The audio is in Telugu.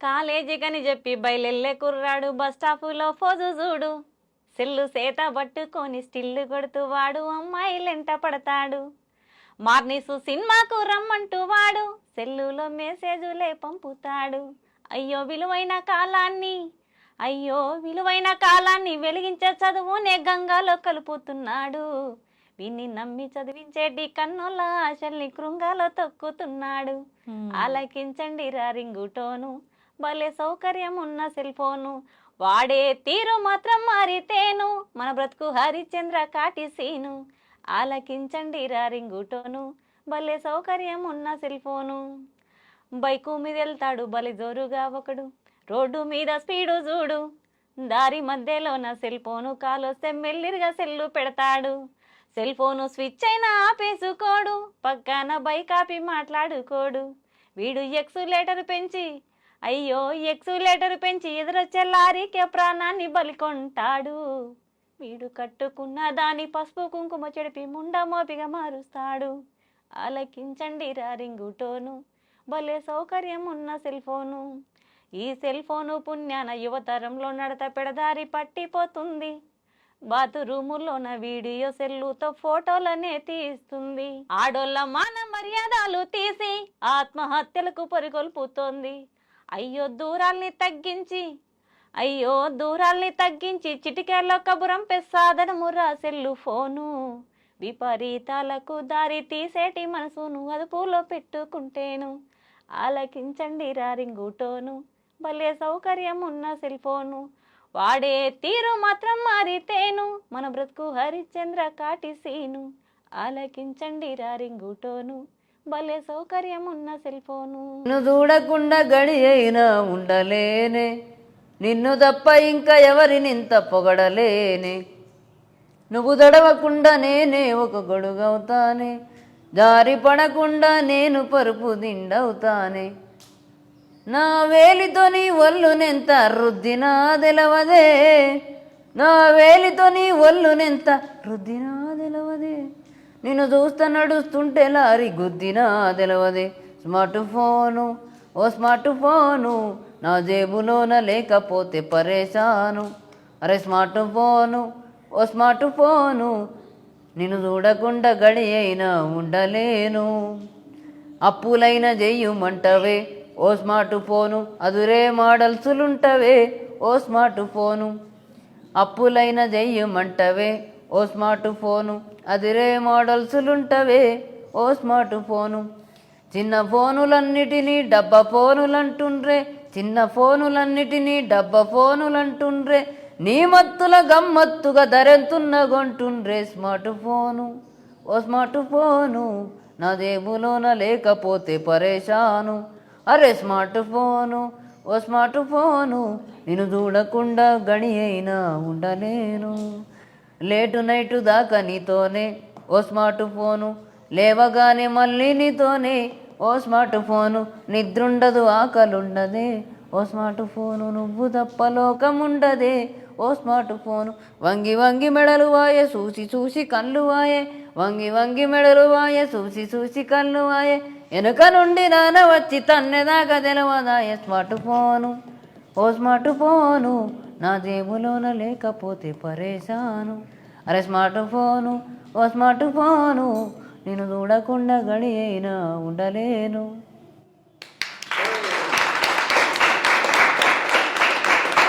కాలేజీకని చెప్పి బయలెళ్ళే కుర్రాడు బస్ స్టాపులో ఫోజు చూడు. సెల్లు సేత పట్టుకొని స్టిల్లు కొడుతూ వాడు అమ్మాయిలెంట పడతాడు. మార్నిసు సినిమాకు రమ్మంటూ వాడు సెల్లులో మెసేజులే పంపుతాడు. అయ్యో విలువైన కాలాన్ని అయ్యో విలువైన కాలాన్ని వెలిగించే చదువునే గంగాలో కలుపుతున్నాడు. విన్ని నమ్మి చదివించేటి కన్నుల ఆశల్ని కృంగాలో తొక్కుతున్నాడు. ఆలకించండి రా రింగుటోను భలే సౌకర్యం ఉన్న సెల్ ఫోను వాడే తీరు మాత్రం మారితేను. మన బ్రతుకు హరిచంద్ర కాటిసీను ఆలకించండి రారింగుటోను భలే సౌకర్యం ఉన్న సెల్ ఫోను బైకు మీద వెళ్తాడు బలి జోరుగా ఒకడు. రోడ్డు మీద స్పీడు చూడు. దారి మధ్యలో నా సెల్ ఫోను కాలొస్తే మెల్లిరిగా సెల్లు పెడతాడు. సెల్ ఫోను స్విచ్ అయినా ఆపేసుకోడు. పక్కన బైక్ ఆపి మాట్లాడుకోడు. వీడు ఎక్సులేటర్ పెంచి అయ్యో ఎక్సులేటర్ పెంచి ఎదురొచ్చే లారీకే ప్రాణాన్ని బలికొంటాడు వీడు కట్టుకున్న దాని పసుపు కుంకుమ చెడిపి ముండ మోపిగా మారుస్తాడు. ఆలకించండి రా రింగుటోను భలే సౌకర్యం ఉన్న సెల్ ఫోను ఈ సెల్ ఫోను పుణ్యాన యువతరంలో నడత పెడదారి పట్టిపోతుంది. బాత్రూములోన వీడియో సెల్లుతో ఫోటోలనే తీస్తుంది. ఆడోళ్ళ మాన మర్యాదలు తీసి ఆత్మహత్యలకు పరిగొల్పుతోంది. అయ్యో దూరాల్ని తగ్గించి అయ్యో దూరాల్ని తగ్గించి చిటికేల్లో కబురం పెసాదన ముర్రా సెల్లు ఫోను. విపరీతాలకు దారి తీసేటి మనసును అదుపులో పెట్టుకుంటేను. ఆలకించండి రారింగుటోను భలే సౌకర్యం ఉన్న సెల్ ఫోను. వాడే తీరు మాత్రం మారితేను. మన బ్రతుకు హరిశ్చంద్ర కాటిసీను ఆలకించండి రారింగుటోను భలే సౌకర్యం ఉన్న సెల్ ఫోను నిన్ను చూడకుండా గడి అయినా ఉండలేనే. నిన్ను తప్ప ఇంకా ఎవరినింత పొగడలేనే. నువ్వు దడవకుండా నేనే ఒక గొడుగవుతానే. దారి పడకుండా నేను పరుపు దిండవుతానే. నా వేలితో నీ ఒళ్ళునెంత రుద్దినా తెలవదే. నా వేలితో నీ ఒళ్ళునెంత రుద్దినా తెలవదే. నిన్ను చూస్తా నడుస్తుంటే లారి గుద్దినా తెలవదే. స్మార్ట్ ఫోను ఓ స్మార్ట్ ఫోను నా జేబులోన లేకపోతే పరేశాను. అరే స్మార్ట్ ఫోను ఓ స్మార్ట్ ఫోను నిన్ను చూడకుండా గడి అయినా ఉండలేను. అప్పులైన చెయ్యమంటవే ఓ స్మార్ట్ ఫోను అదురే మోడల్సులుంటవే ఓ స్మార్ట్ ఫోను. అప్పులైన చెయ్యమంటవే ఓ స్మార్ట్ ఫోను అదిరే మోడల్సులుంటవే. ఓ స్మార్ట్ ఫోను చిన్న ఫోనులన్నిటినీ డబ్బ ఫోనులంటుండ్రే. చిన్న ఫోనులన్నిటినీ డబ్బ ఫోనులంటుండ్రే. నీ మత్తుల గమ్మత్తుగా ధరెంతున్న కొంటుండ్రే స్మార్ట్ ఫోను. ఓ స్మార్ట్ ఫోను నా జేబులోన లేకపోతే పరేషాను. అరే స్మార్ట్ ఫోను ఓ స్మార్ట్ ఫోను నేను చూడకుండా గడి అయినా ఉండలేను. లేటు నైటు దాకా నీతోనే ఓ స్మార్ట్ ఫోను. లేవగానే మళ్ళీ నీతోనే ఓ స్మార్ట్ ఫోను. నిద్రుండదు ఆకలుండదే. ఓ స్మార్ట్ ఫోను నువ్వు తప్ప లోకముండదే. ఓ స్మార్ట్ ఫోను. వంగి వంగి మెడలు వాయే చూసి చూసి కళ్ళు వాయే. వంగి వంగి మెడలు వాయే చూసి చూసి కళ్ళు వాయే. వెనుక నుండి నాన్న వచ్చి తన్నెదాకా తెలవదాయే స్మార్ట్ ఫోను. ఓ స్మార్ట్ ఫోను. నా జేబులోన లేకపోతే పరేశాను. అరే స్మార్ట్ ఫోను ఓ స్మార్ట్ ఫోను నేను చూడకుండా గడి అయినా ఉండలేను.